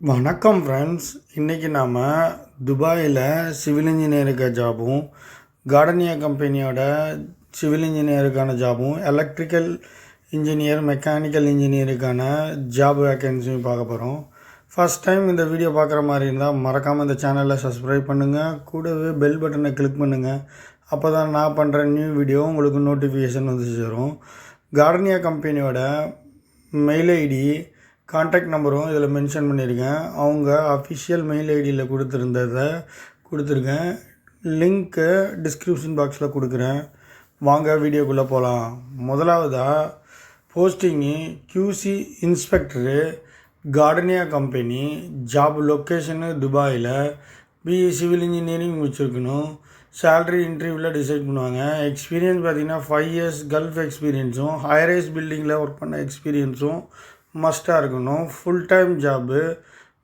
வணக்கம் ஃப்ரெண்ட்ஸ் இன்றைக்கி நாம் துபாயில் சிவில் இன்ஜினியருக்கு ஜாபும் கார்டனியா கம்பெனியோட சிவில் இன்ஜினியருக்கான ஜாபும் எலக்ட்ரிக்கல் இன்ஜினியர் மெக்கானிக்கல் இன்ஜினியருக்கான ஜாப் வேக்கன்சியும் பார்க்க போகிறோம் ஃபஸ்ட் டைம் இந்த வீடியோ பார்க்குற மாதிரி இருந்தால் மறக்காமல் இந்த சேனலை சப்ஸ்கிரைப் பண்ணுங்கள் கூடவே பெல் பட்டனை கிளிக் பண்ணுங்கள் அப்போ தான் நான் பண்ணுற நியூ வீடியோ உங்களுக்கு நோட்டிஃபிகேஷன் வந்து சேரும். கார்டனியா கம்பெனியோட மெயில் ஐடி காண்டாக்ட் நம்பரும் இதில் மென்ஷன் பண்ணியிருக்கேன் அவங்க அஃபிஷியல் மெயில் ஐடியில் கொடுத்துருந்ததை கொடுத்துருக்கேன். லிங்க்கு டிஸ்கிரிப்ஷன் பாக்ஸில் கொடுக்குறேன். வாங்க வீடியோக்குள்ளே போகலாம் முதலாவதாக posting QC inspector Gardenia company job location துபாயில் பிஇ சிவில் இன்ஜினியரிங் முடிச்சிருக்கணும். சேல்ரி இன்டர்வியூவில் டிசைட் பண்ணுவாங்க. எக்ஸ்பீரியன்ஸ் பார்த்தீங்கன்னா ஃபைவ் இயர்ஸ் கல்ஃப் எக்ஸ்பீரியன்ஸும் ஹைரைஸ் பில்டிங்கில் ஒர்க் பண்ண எக்ஸ்பீரியன்ஸும் மஸ்ட்டாக இருக்கணும். Full time job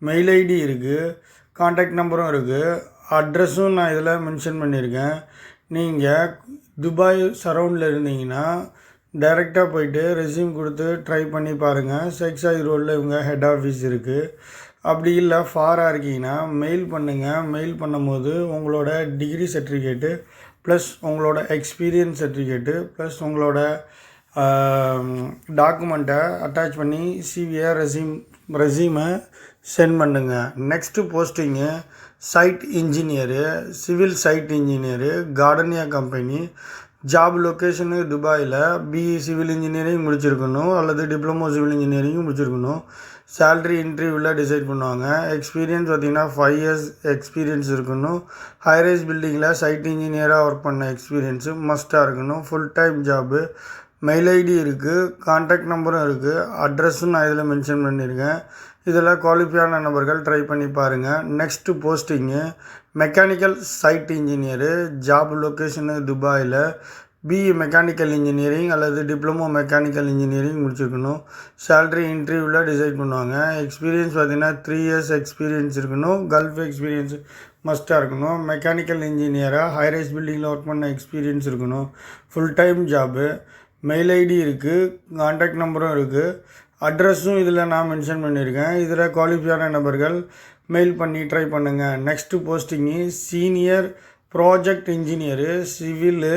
mail ID இருக்குது காண்டாக்ட் நம்பரும் இருக்குது அட்ரஸும் நான் இதில் மென்ஷன் பண்ணியிருக்கேன். நீங்கள் துபாய் சரௌண்டில் இருந்தீங்கன்னா டைரெக்டாக போயிட்டு ரெஸ்யூம் கொடுத்து ட்ரை பண்ணி பாருங்கள் செக்ஸாய் ரோடில் இவங்க ஹெட் ஆஃபீஸ் இருக்குது அப்படி இல்லை ஃபாராக இருக்கீங்கன்னா மெயில் பண்ணுங்கள் மெயில் பண்ணும்போது உங்களோட டிகிரி சர்டிஃபிகேட்டு ப்ளஸ் உங்களோட எக்ஸ்பீரியன்ஸ் சர்டிஃபிகேட்டு ப்ளஸ் உங்களோட டாக்குமெண்ட்டை அட்டாச் பண்ணி சிவியை ரெசியூம் ரெசியூமை சென்ட் பண்ணுங்கள் next posting site engineer civil site engineer Gardenia company job location துபாயில் பிஇ சிவில் இன்ஜினியரிங் முடிச்சிருக்கணும் அல்லது டிப்ளமோ சிவில் இன்ஜினியரிங் முடிச்சிருக்கணும். சேல்ரி இன்டர்வியூவில் டிசைட் பண்ணுவாங்க. எக்ஸ்பீரியன்ஸ் பார்த்திங்கன்னா ஃபைவ் இயர்ஸ் எக்ஸ்பீரியன்ஸ் இருக்கணும். ஹைரேஸ் பில்டிங்கில் சைட் இன்ஜினியராக ஒர்க் பண்ண எக்ஸ்பீரியன்ஸு மஸ்ட்டாக இருக்கணும். Full time job mail ID இருக்குது காண்டாக்ட் நம்பரும் இருக்குது அட்ரஸும் நான் இதில் மென்ஷன் பண்ணியிருக்கேன். இதில் குவாலிஃபையான நபர்கள் ட்ரை பண்ணி பாருங்கள் next posting mechanical site engineer job location துபாயில் பிஇ மெக்கானிக்கல் இன்ஜினியரிங் அல்லது டிப்ளமோ மெக்கானிக்கல் இன்ஜினியரிங் முடிச்சிருக்கணும். சேல்ரி இன்டர்வியூவில் டிசைட் பண்ணுவாங்க. எக்ஸ்பீரியன்ஸ் பார்த்திங்கன்னா த்ரீ இயர்ஸ் எக்ஸ்பீரியன்ஸ் இருக்கணும். கல்ஃப் எக்ஸ்பீரியன்ஸ் மஸ்ட்டாக இருக்கணும். மெக்கானிக்கல் இன்ஜினியராக ஹைரைஸ் பில்டிங்கில் ஒர்க் பண்ண எக்ஸ்பீரியன்ஸ் இருக்கணும். Full time job mail ID இருக்குது காண்டாக்ட் நம்பரும் இருக்குது அட்ரஸும் இதில் நான் மென்ஷன் பண்ணியிருக்கேன். இதில் குவாலிஃபையான நபர்கள் மெயில் பண்ணி ட்ரை பண்ணுங்கள் next posting senior project engineer civil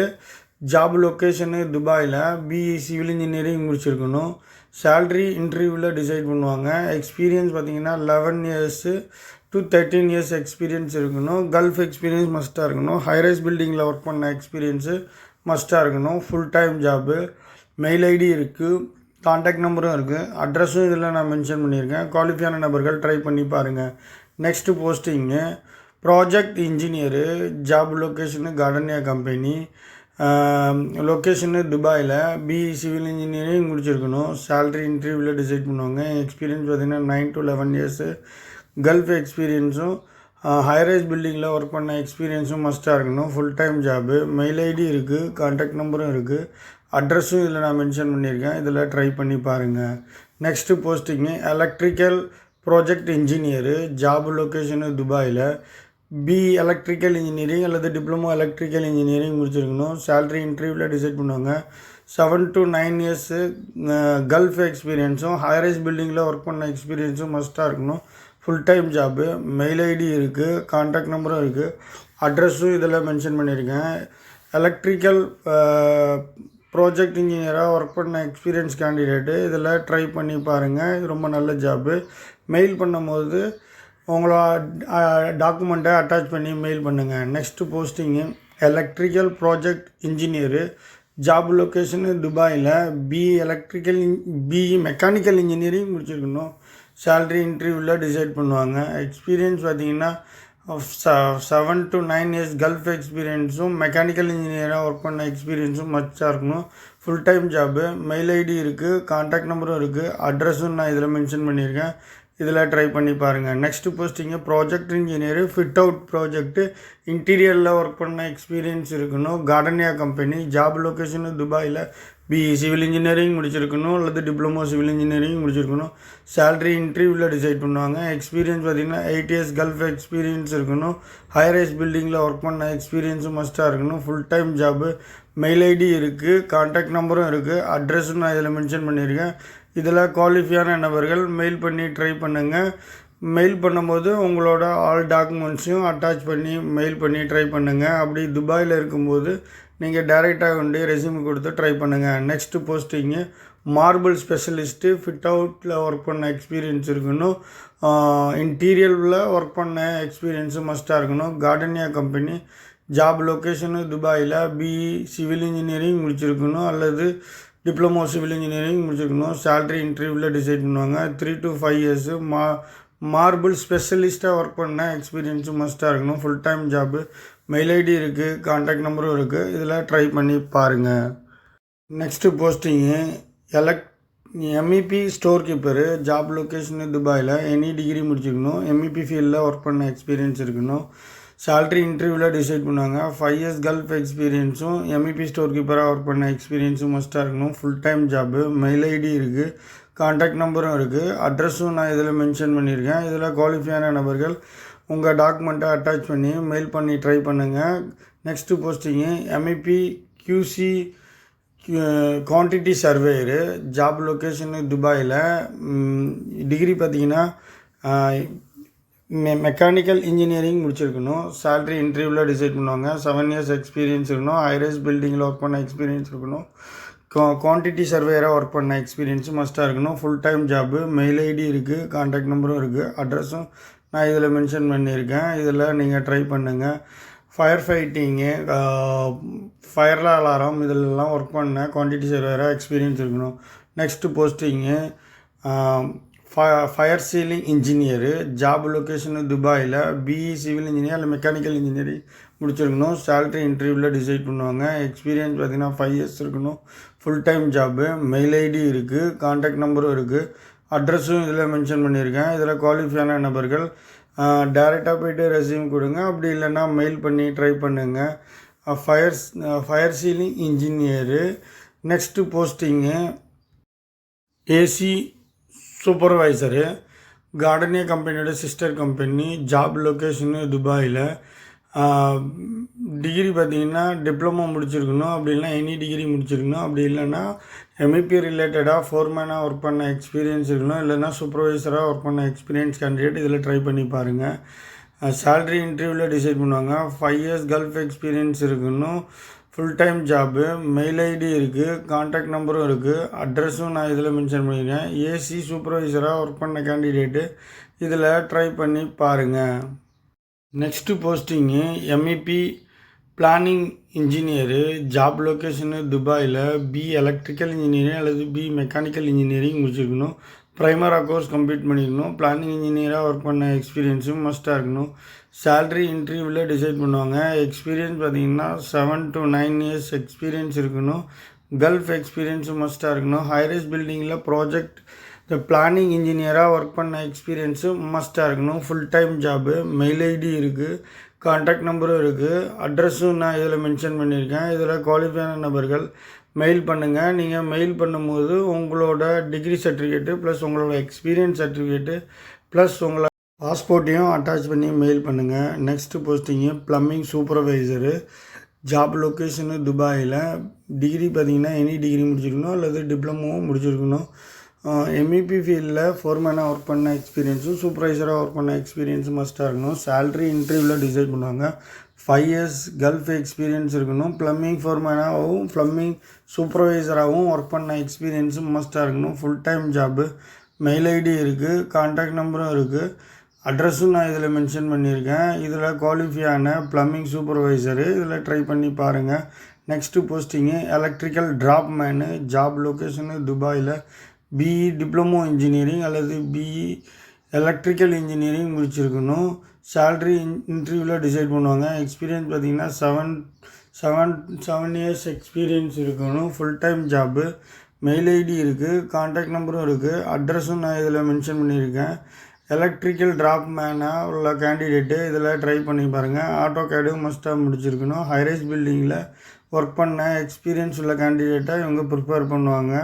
job location துபாயில் பிஇ சிவில் இன்ஜினியரிங் முடிச்சிருக்கணும். சேல்ரி இன்டர்வியூவில் டிசைட் பண்ணுவாங்க. எக்ஸ்பீரியன்ஸ் பார்த்தீங்கன்னா eleven years to thirteen years experience இருக்கணும். கல்ஃப் எக்ஸ்பீரியன்ஸ் மஸ்ட்டாக இருக்கணும். ஹைரைஸ் பில்டிங்கில் ஒர்க் பண்ண எக்ஸ்பீரியன்ஸு மஸ்ட்டாக இருக்கணும். Full time job mail ID இருக்குது காண்டாக்ட் நம்பரும் இருக்குது அட்ரஸும் இதில் நான் மென்ஷன் பண்ணியிருக்கேன். குவாலிஃபையான நபர்கள் ட்ரை பண்ணி பாருங்கள் next posting project engineer job location Gardenia company location துபாயில் பிஇ சிவில் இன்ஜினியரிங் முடிச்சிருக்கணும். சேல்ரி இன்டர்வியூவில் டிசைட் பண்ணுவாங்க. எக்ஸ்பீரியன்ஸ் பார்த்திங்கன்னா nine to eleven years Gulf எக்ஸ்பீரியன்ஸும் ஹைரேஜ் பில்டிங்கில் ஒர்க் பண்ண எக்ஸ்பீரியன்ஸும் மஸ்ட்டாக இருக்கணும். Full time job mail ID இருக்குது கான்டாக்ட் நம்பரும் இருக்குது அட்ரஸும் இதில் நான் மென்ஷன் பண்ணியிருக்கேன். இதில் ட்ரை பண்ணி பாருங்கள் next posting electrical project engineer job location துபாயில். பி எலக்ட்ரிக்கல் இன்ஜினியரிங் அல்லது டிப்ளமோ எலக்ட்ரிக்கல் இன்ஜினியரிங் முடிச்சிருக்கணும். சேல்ரி இன்டர்வியூவில் டிசைட் பண்ணுவாங்க. Seven to nine years Gulf எக்ஸ்பீரியன்ஸும் high rise பில்டிங்கில் ஒர்க் பண்ண எக்ஸ்பீரியன்ஸும் மஸ்ட்டாக இருக்கணும். Full time job mail ID இருக்குது காண்டாக்ட் நம்பரும் இருக்குது அட்ரஸும் இதில் மென்ஷன் பண்ணியிருக்கேன் எலக்ட்ரிக்கல் ப்ராஜெக்ட் இன்ஜினியராக ஒர்க் பண்ண எக்ஸ்பீரியன்ஸ் கேண்டிடேட்டு இதில் ட்ரை பண்ணி பாருங்கள் இது ரொம்ப நல்ல ஜாப்பு மெயில் பண்ணும்போது உங்களோட டாக்குமெண்ட்டை அட்டாச் பண்ணி மெயில் பண்ணுங்கள் next posting electrical project engineer job location துபாயில் B electrical BE mechanical engineering முடிச்சிருக்கணும். சேல்ரி இன்டர்வியூவில் டிசைட் பண்ணுவாங்க. எக்ஸ்பீரியன்ஸ் பார்த்தீங்கன்னா seven to nine years Gulf எக்ஸ்பீரியன்ஸும் mechanical இன்ஜினியராக ஒர்க் பண்ண எக்ஸ்பீரியன்ஸும் மச்சாக இருக்கணும். Full time job mail ID இருக்குது காண்டாக்ட் நம்பரும் இருக்குது அட்ரஸும் நான் இதில் மென்ஷன் பண்ணியிருக்கேன். இதில் ட்ரை பண்ணி பாருங்கள் next posting project engineer fit out project இன்டீரியரில் work பண்ண எக்ஸ்பீரியன்ஸ் இருக்கணும். கார்டனியா கம்பெனி ஜாப் லொக்கேஷனு துபாயில் பிஇ சிவில் இன்ஜினியரிங் முடிச்சிருக்கணும் அல்லது டிப்ளமோ சிவில் இன்ஜினியரிங் முடிச்சிருக்கணும். சேல்ரி இன்டர்வியூவில் டிசைட் பண்ணுவாங்க. எக்ஸ்பீரியன்ஸ் பார்த்திங்கன்னா எயிட் இயர்ஸ் கல்ஃப் எக்ஸ்பீரியன்ஸ் இருக்கணும். ஹைரைஸ் பில்டிங்கில் ஒர்க் பண்ண எக்ஸ்பீரியன்ஸும் மஸ்ட்டாக இருக்கணும். Full time job mail ID இருக்குது காண்டாக்ட் நம்பரும் இருக்குது அட்ரஸும் நான் இதில் மென்ஷன் பண்ணியிருக்கேன். இதில் குவாலிஃபையான நபர்கள் மெயில் பண்ணி ட்ரை பண்ணுங்கள் மெயில் பண்ணும்போது உங்களோட ஆல் டாக்குமெண்ட்ஸையும் அட்டாச் பண்ணி மெயில் பண்ணி ட்ரை பண்ணுங்கள் அப்படி துபாயில் இருக்கும்போது நீங்கள் டைரெக்டாக கொண்டு ரெசியூம் கொடுத்து ட்ரை பண்ணுங்கள் next posting marble specialist fit அவுட்டில் ஒர்க் பண்ண எக்ஸ்பீரியன்ஸ் இருக்கணும். இன்டீரியரில் ஒர்க் பண்ண எக்ஸ்பீரியன்ஸும் மஸ்ட்டாக இருக்கணும். கார்டனியா கம்பெனி ஜாப் லொக்கேஷனு துபாயில் பிஇ சிவில் இன்ஜினியரிங் முடிச்சிருக்கணும். அல்லது டிப்ளமோ சிவில் இன்ஜினியரிங் முடிச்சிருக்கணும். சேல்ரி இன்டர்வியூவில் டிசைட் பண்ணுவாங்க. த்ரீ டு ஃபைவ் இயர்ஸு மா மார்பிள் ஸ்பெஷலிஸ்ட்டாக ஒர்க் பண்ண எக்ஸ்பீரியன்ஸும் மஸ்ட்டாக இருக்கணும். Full time job mail ID இருக்குது காண்டாக்ட் நம்பரும் இருக்குது இதில் ட்ரை பண்ணி பாருங்கள் next posting elect MEP store keeper job location துபாயில் எனி டிகிரி முடிச்சிக்கணும் எம்இபி ஃபீல்டில் ஒர்க் பண்ண எக்ஸ்பீரியன்ஸ் இருக்கணும். சேல்ரி இன்டர்வியூவில் டிசைட் பண்ணுவாங்க ஃபைவ் இயர்ஸ் கல்ஃப் எக்ஸ்பீரியன்ஸும் எம்இபி ஸ்டோர் கீப்பராக ஒர்க் பண்ண எக்ஸ்பீரியன்ஸும் மஸ்ட்டாக இருக்கணும். Full time job mail ID இருக்குது காண்டாக்ட் நம்பரும் இருக்குது அட்ரஸும் நான் இதில் மென்ஷன் பண்ணியிருக்கேன். இதில் குவாலிஃபையான நபர்கள் உங்கள் டாக்குமெண்ட்டை அட்டாச் பண்ணி மெயில் பண்ணி ட்ரை பண்ணுங்கள் next posting MEP QC quantity surveyor job location துபாயில் டிகிரி பார்த்தீங்கன்னா மெ மெக்கானிக்கல் இன்ஜினியரிங் முடிச்சிருக்கணும். சேல்ரி இன்டர்வியூவில் டிசைட் பண்ணுவாங்க. செவன் இயர்ஸ் எக்ஸ்பீரியன்ஸ் இருக்கணும். ஹைரேஸ் பில்டிங்கில் ஒர்க் பண்ண எக்ஸ்பீரியன்ஸ் இருக்கணும். குவான்டிட்டி சர்வேயராக ஒர்க் பண்ண எக்ஸ்பீரியன்ஸும் மஸ்ட்டாக இருக்கணும். Full time job mail ID இருக்குது கான்டாக்ட் நம்பரும் இருக்குது அட்ரஸும் நான் இதில் மென்ஷன் பண்ணியிருக்கேன். இதில் நீங்கள் ட்ரை பண்ணுங்கள் ஃபயர் ஃபைட்டிங்கு ஃபயர் அலாரம் இதிலெல்லாம் ஒர்க் பண்ண குவான்டிட்டி சர்வேராக எக்ஸ்பீரியன்ஸ் இருக்கணும். Next posting fire sealing engineer job location துபாயில் பிஇ சிவில் இன்ஜினியர் இல்லை மெக்கானிக்கல் இன்ஜினியரிங் முடிச்சிருக்கணும். சேல்ரி இன்டர்வியூவில் டிசைட் பண்ணுவாங்க. எக்ஸ்பீரியன்ஸ் பார்த்திங்கன்னா ஃபைவ் இயர்ஸ் இருக்கணும். Full time job mail ID இருக்குது கான்டாக்ட் நம்பரும் இருக்குது அட்ரஸும் இதில் மென்ஷன் பண்ணியிருக்கேன். இதில் குவாலிஃபையான நபர்கள் டேரெக்டாக போய்ட்டு ரெஸ்யூம் கொடுங்க. அப்படி இல்லைன்னா மெயில் பண்ணி ட்ரை பண்ணுங்கள் fire fire sealing engineer next posting AC supervisor Gardenia கம்பெனியோட சிஸ்டர் கம்பெனி ஜாப் லொக்கேஷனு துபாயில் டிகிரி பார்த்தீங்கன்னா டிப்ளமோ முடிச்சிருக்கணும். அப்படி இல்லைனா எனி டிகிரி முடிச்சிருக்கணும். அப்படி இல்லைன்னா எம்இபி ரிலேட்டடாக ஃபோர்மேனாக ஒர்க் பண்ண எக்ஸ்பீரியன்ஸ் இருக்கணும். இல்லைன்னா சூப்பர்வைசராக ஒர்க் பண்ண எக்ஸ்பீரியன்ஸ் கேண்டிடேட் இதில் ட்ரை பண்ணி பாருங்கள் சேல்ரி இன்டர்வியூவில் டிசைட் பண்ணுவாங்க. ஃபைவ் இயர்ஸ் கல்ஃப் எக்ஸ்பீரியன்ஸ் இருக்கணும். Full time job mail ID இருக்குது காண்டாக்ட் நம்பரும் இருக்குது அட்ரஸும் நான் இதில் மென்ஷன் பண்ணியிருக்கேன் ஏசி சூப்பர்வைசராக ஒர்க் பண்ண கேண்டிடேட்டு இதில் ட்ரை பண்ணி பாருங்கள் next posting MEP planning engineer job location துபாயில் பி எலக்ட்ரிக்கல் இன்ஜினியரிங் அல்லது பி மெக்கானிக்கல் இன்ஜினியரிங் முடிச்சிருக்கணும். ப்ரைமராக கோர்ஸ் கம்ப்ளீட் பண்ணிக்கணும் பிளானிங் இன்ஜினியராக ஒர்க் பண்ண எக்ஸ்பீரியன்ஸும் மஸ்ட்டாக இருக்கணும். சேல்ரி இன்டர்வியூவில் டிசைட் பண்ணுவாங்க. எக்ஸ்பீரியன்ஸ் பார்த்தீங்கன்னா seven to nine years experience இருக்கணும். கல்ஃப் எக்ஸ்பீரியன்ஸும் மஸ்ட்டாக இருக்கணும். ஹைரேஸ் பில்டிங்கில் ப்ராஜெக்ட் இந்த பிளானிங் இன்ஜினியராக ஒர்க் பண்ண எக்ஸ்பீரியன்ஸும் மஸ்ட்டாக இருக்கணும். Full time job mail ID இருக்குது கான்டாக்ட் நம்பரும் இருக்குது அட்ரஸும் நான் இதில் மென்ஷன் பண்ணியிருக்கேன். இதில் குவாலிஃபையான நபர்கள் மெயில் பண்ணுங்கள் நீங்கள் மெயில் பண்ணும்போது உங்களோட டிகிரி சர்டிஃபிகேட்டு ப்ளஸ் உங்களோட எக்ஸ்பீரியன்ஸ் சர்டிஃபிகேட்டு ப்ளஸ் உங்களை பாஸ்போர்ட்டையும் அட்டாச் பண்ணி மெயில் பண்ணுங்கள் next posting plumbing supervisor job location துபாயில் டிகிரி பார்த்தீங்கன்னா எனி டிகிரி முடிச்சிருக்கணும் அல்லது டிப்ளமோவும் முடிச்சிருக்கணும். எம்இபி ஃபீல்டில் ஃபோர்மேனாக ஒர்க் பண்ண எக்ஸ்பீரியன்ஸும் சூப்பர்வைசராக ஒர்க் பண்ண எக்ஸ்பீரியன்ஸும் மஸ்ட்டாக இருக்கணும். சேல்ரி இன்டர்வியூவில் டிசைட் பண்ணுவாங்க. ஃபைவ் இயர்ஸ் கல்ஃப் எக்ஸ்பீரியன்ஸ் இருக்கணும். ப்ளம்பிங் ஃபோர்மேனாகவும் ப்ளம்பிங் சூப்பர்வைசராகவும் ஒர்க் பண்ண எக்ஸ்பீரியன்ஸும் மஸ்ட்டாக இருக்கணும். Full time job mail ID இருக்குது கான்டாக்ட் நம்பரும் இருக்குது அட்ரஸும் நான் இதில் மென்ஷன் பண்ணியிருக்கேன். இதில் குவாலிஃபையான ப்ளம்பிங் சூப்பர்வைசரு இதில் ட்ரை பண்ணி பாருங்கள் next posting electrical draughtsman job location துபாயில். பிஇ டிப்ளமோ இன்ஜினியரிங் அல்லது பிஇ எலக்ட்ரிக்கல் இன்ஜினியரிங் முடிச்சிருக்கணும். சேல்ரி இன்டர்வியூவில் டிசைட் பண்ணுவாங்க. எக்ஸ்பீரியன்ஸ் பார்த்திங்கன்னா seven seven seven years experience இருக்கணும். Full time job mail ID இருக்குது கான்டாக்ட் நம்பரும் இருக்குது அட்ரஸும் நான் இதில் மென்ஷன் பண்ணியிருக்கேன். எலக்ட்ரிக்கல் ட்ராப் மேனாக உள்ள கேண்டிடேட்டு இதில் ட்ரை பண்ணி பாருங்கள் ஆட்டோ கேடு மஸ்ட்டாக முடிச்சிருக்கணும். ஹைரைஸ் பில்டிங்கில் ஒர்க் பண்ண எக்ஸ்பீரியன்ஸ் உள்ள கேண்டிடேட்டாக இவங்க ப்ரிப்பேர் பண்ணுவாங்க.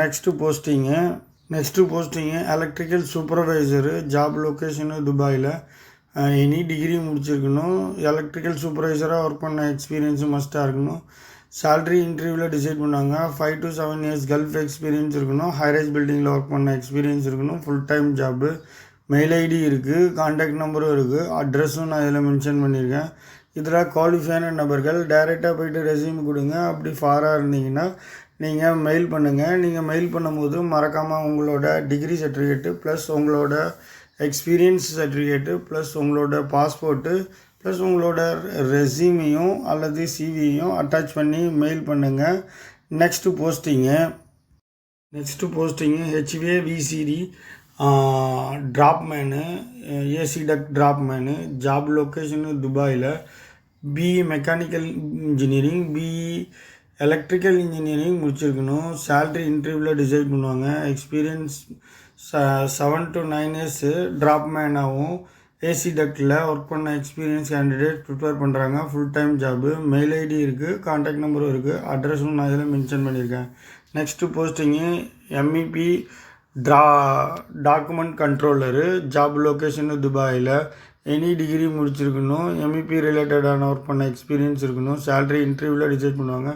Next posting next posting electrical supervisor job location துபாயில். எனி டிகிரி முடிச்சிருக்கணும். எலக்ட்ரிக்கல் சூப்பர்வைசராக ஒர்க் பண்ண எக்ஸ்பீரியன்ஸும் மஸ்ட்டாக இருக்கணும். சேல்ரி இன்டர்வியூவில் டிசைட் பண்ணாங்க. Five to seven years Gulf experience இருக்கணும். ஹைரேஜ் பில்டிங்கில் ஒர்க் பண்ண எக்ஸ்பீரியன்ஸ் இருக்கணும். Full time job mail ID இருக்குது காண்டாக்ட் நம்பரும் இருக்குது அட்ரஸும் நான் இதில் மென்ஷன் பண்ணியிருக்கேன் இதில் குவாலிஃபையான நபர்கள் டைரெக்டாக போயிட்டு ரெஸ்யூம் கொடுங்க. அப்படி ஃபாராக இருந்தீங்கன்னா நீங்கள் மெயில் பண்ணுங்கள் நீங்கள் மெயில் பண்ணும்போது மறக்காமல் உங்களோட டிகிரி சர்டிஃபிகேட்டு ப்ளஸ் உங்களோட எக்ஸ்பீரியன்ஸ் சர்டிஃபிகேட்டு ப்ளஸ் உங்களோட பாஸ்போர்ட்டு ப்ளஸ் உங்களோட ரெஸ்யூமையும் அல்லது சிவியையும் அட்டாச் பண்ணி மெயில் பண்ணுங்கள் next posting next posting HVAC VCD draughtsman AC duct draughtsman job location துபாயில் BE mechanical engineering BE electrical engineering முடிச்சிருக்கணும். சேல்ரி இன்டர்வியூவில் டிசைட் பண்ணுவாங்க. எக்ஸ்பீரியன்ஸ் ச செவன் டு நைன் இயர்ஸு ட்ராப்மேனாகவும் ஏசி டக்கில் ஒர்க் பண்ண எக்ஸ்பீரியன்ஸ் கேண்டிடேட் ப்ரிப்பேர் பண்ணுறாங்க full time job mail ID இருக்குது காண்டாக்ட் நம்பரும் இருக்குது அட்ரஸும் நான் இதில் மென்ஷன் பண்ணியிருக்கேன் நெக்ஸ்ட்டு போஸ்டிங்கு எம்இபி ட்ரா டாக்குமெண்ட் கண்ட்ரோலரு ஜாப் லொக்கேஷனு துபாயில். எனி டிகிரி முடிச்சிருக்கணும். எம்இபி ரிலேட்டடான ஒர்க் பண்ண எக்ஸ்பீரியன்ஸ் இருக்கணும். சேல்ரி இன்டர்வியூவில் டிசைட் பண்ணுவாங்க.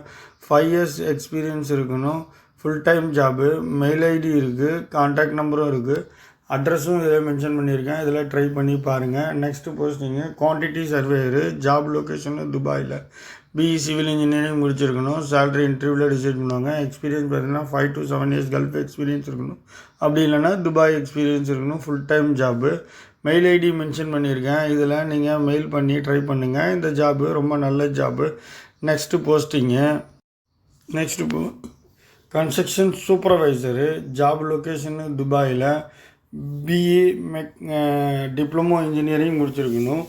ஃபைவ் இயர்ஸ் எக்ஸ்பீரியன்ஸ் இருக்கணும். Full time job mail ID இருக்குது காண்டாக்ட் நம்பரும் இருக்குது அட்ரஸும் இதில் மென்ஷன் பண்ணியிருக்கேன். இதில் ட்ரை பண்ணி பாருங்கள் next posting quantity surveyor job location துபாயில். பிஇ சிவில் இன்ஜினியரிங் முடிச்சிருக்கணும். சேலரி இன்டர்வியூவில் டிசைட் பண்ணுவாங்க. எக்ஸ்பீரியன்ஸ் பார்த்தீங்கன்னா five to seven years Gulf experience இருக்கணும். அப்படி இல்லைன்னா துபாய் எக்ஸ்பீரியன்ஸ் இருக்கணும். Full time job mail ID mention பண்ணியிருக்கேன். இதில் நீங்கள் மெயில் பண்ணி ட்ரை பண்ணுங்கள் இந்த ஜாபு ரொம்ப நல்ல ஜாபு நெக்ஸ்ட்டு போஸ்டிங்கு நெக்ஸ்ட்டு போ கன்ஸ்ட்ரக்ஷன் சூப்பர்வைசரு ஜாப் லொக்கேஷனு துபாயில். பிஏ மெக் டிப்ளமோ இன்ஜினியரிங் முடிச்சிருக்கணும்.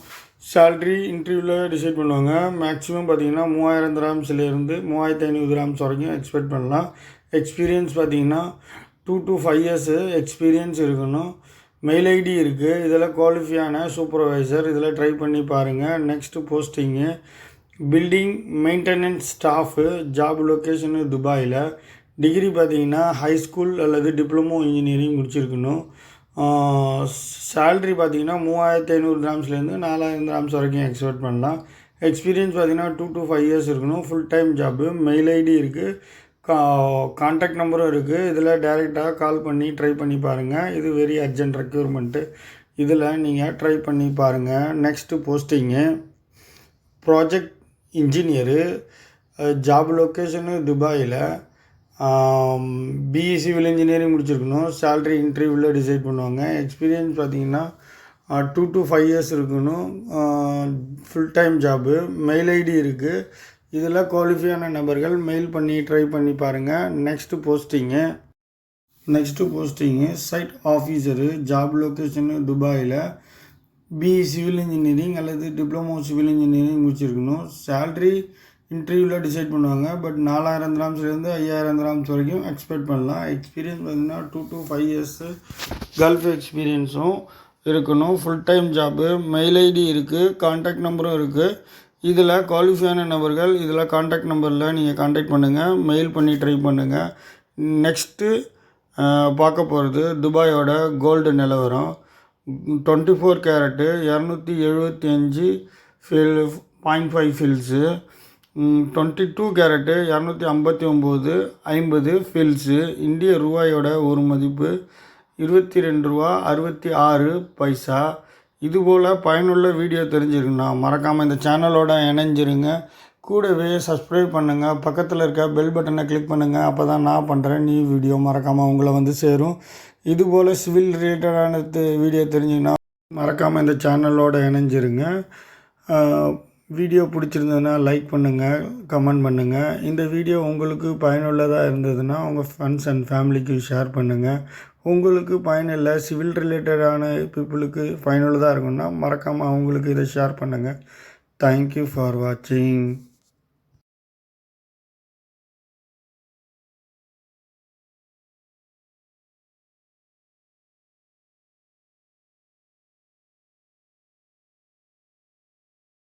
சேல்ரி இன்டர்வியூவில் டிசைட் பண்ணுவாங்க. மேக்ஸிமம் பார்த்தீங்கன்னா மூவாயிரம் கிராம்ஸ்லேருந்து மூவாயிரத்து ஐநூறு கிராம்ஸ் வரைக்கும் எக்ஸ்பெக்ட் பண்ணலாம். எக்ஸ்பீரியன்ஸ் பார்த்தீங்கன்னா two to five years experience இருக்கணும். மெயில் ஐடி இருக்குது இதில் குவாலிஃபையான சூப்பர்வைசர் இதில் ட்ரை பண்ணி பாருங்கள் next posting building maintenance staff job location துபாயில் டிகிரி பார்த்தீங்கன்னா ஹை ஸ்கூல் அல்லது டிப்ளமோ இன்ஜினியரிங் முடிச்சிருக்கணும். சேல்ரி பார்த்தீங்கன்னா மூவாயிரத்தி ஐநூறு கிராம்ஸ்லேருந்து நாலாயிரம் கிராம்ஸ் வரைக்கும் எக்ஸ்பெக்ட் பண்ணலாம். எக்ஸ்பீரியன்ஸ் பார்த்தீங்கன்னா டூ டு ஃபைவ் இயர்ஸ் இருக்கணும். Full time job mail ID இருக்குது கா கான்டாக்ட் நம்பரும் இருக்குது இதில் டேரெக்டாக கால் பண்ணி ட்ரை பண்ணி பாருங்கள் இது வெரி அர்ஜென்ட் ரெக்யூர்மெண்ட்டு இதில் நீங்கள் ட்ரை பண்ணி பாருங்கள் next posting project engineer job location துபாயில். பிஇ சிவில் இன்ஜினியரிங் முடிச்சிருக்கணும். சேல்ரி இன்டர்வியூவில் டிசைட் பண்ணுவாங்க. எக்ஸ்பீரியன்ஸ் பார்த்தீங்கன்னா டூ டு ஃபைவ் இயர்ஸ் இருக்கணும். Full time job mail ID இருக்குது இதில் குவாலிஃபையான நபர்கள் மெயில் பண்ணி ட்ரை பண்ணி பாருங்கள் next posting next posting site officer job location துபாயில் பிஇ சிவில் இன்ஜினியரிங் அல்லது டிப்ளமோ சிவில் இன்ஜினியரிங் முடிச்சிருக்கணும். சேல்ரி இன்டர்வியூவில் டிசைட் பண்ணுவாங்க. பட் நாலாயிரம் கிராம்ஸ்லேருந்து ஐயாயிரம் கிராம்ஸ் வரைக்கும் எக்ஸ்பெக்ட் பண்ணலாம். எக்ஸ்பீரியன்ஸ் பார்த்திங்கன்னா two to five years Gulf எக்ஸ்பீரியன்ஸும் இருக்கணும். Full time job mail ID இருக்குது காண்டாக்ட் நம்பரும் இருக்குது இதில் குவாலிஃபையான நபர்கள் இதில் காண்டாக்ட் நம்பரில் நீங்கள் காண்டாக்ட் பண்ணுங்கள் மெயில் பண்ணி ட்ரை பண்ணுங்கள் நெக்ஸ்ட்டு பார்க்க போகிறது துபாயோட கோல்டு நிலவரம். டுவெண்ட்டி ஃபோர் கேரட்டு இரநூத்தி எழுபத்தி அஞ்சு fil point five fils twenty two carat இரநூத்தி ஐம்பத்தி ஒம்பது ஐம்பது ஃபில்ஸு இந்திய ரூபாயோட ஒரு மதிப்பு இருபத்தி ரெண்டு ரூபா அறுபத்தி ஆறு பைசா. இதுபோல் பயனுள்ள வீடியோ தெரிஞ்சிருக்குண்ணா. மறக்காமல் இந்த சேனலோட இணைஞ்சிருங்க. கூடவே சப்ஸ்கிரைப் பண்ணுங்கள் பக்கத்தில் இருக்க பெல் பட்டனை கிளிக் பண்ணுங்கள் அப்போ தான் நான் பண்ணுறேன் நீ வீடியோ மறக்காமல் உங்களை வந்து சேரும். இதுபோல் சிவில் ரிலேட்டடான வீடியோ தெரிஞ்சிங்கன்னா மறக்காமல் இந்த சேனலோட இணைஞ்சிருங்க. வீடியோ பிடிச்சிருந்ததுன்னா லைக் பண்ணுங்கள் கமெண்ட் பண்ணுங்கள் இந்த வீடியோ உங்களுக்கு பயனுள்ளதாக இருந்ததுன்னா உங்கள் ஃப்ரெண்ட்ஸ் அண்ட் ஃபேமிலிக்கு ஷேர் பண்ணுங்கள் உங்களுக்கு பயனில்லை சிவில் ரிலேட்டடான பீப்புளுக்கு பயனுள்ளதாக இருக்குன்னா மறக்காமல் அவங்களுக்கு இதை ஷேர் பண்ணுங்கள் தேங்க்யூ ஃபார் வாட்சிங்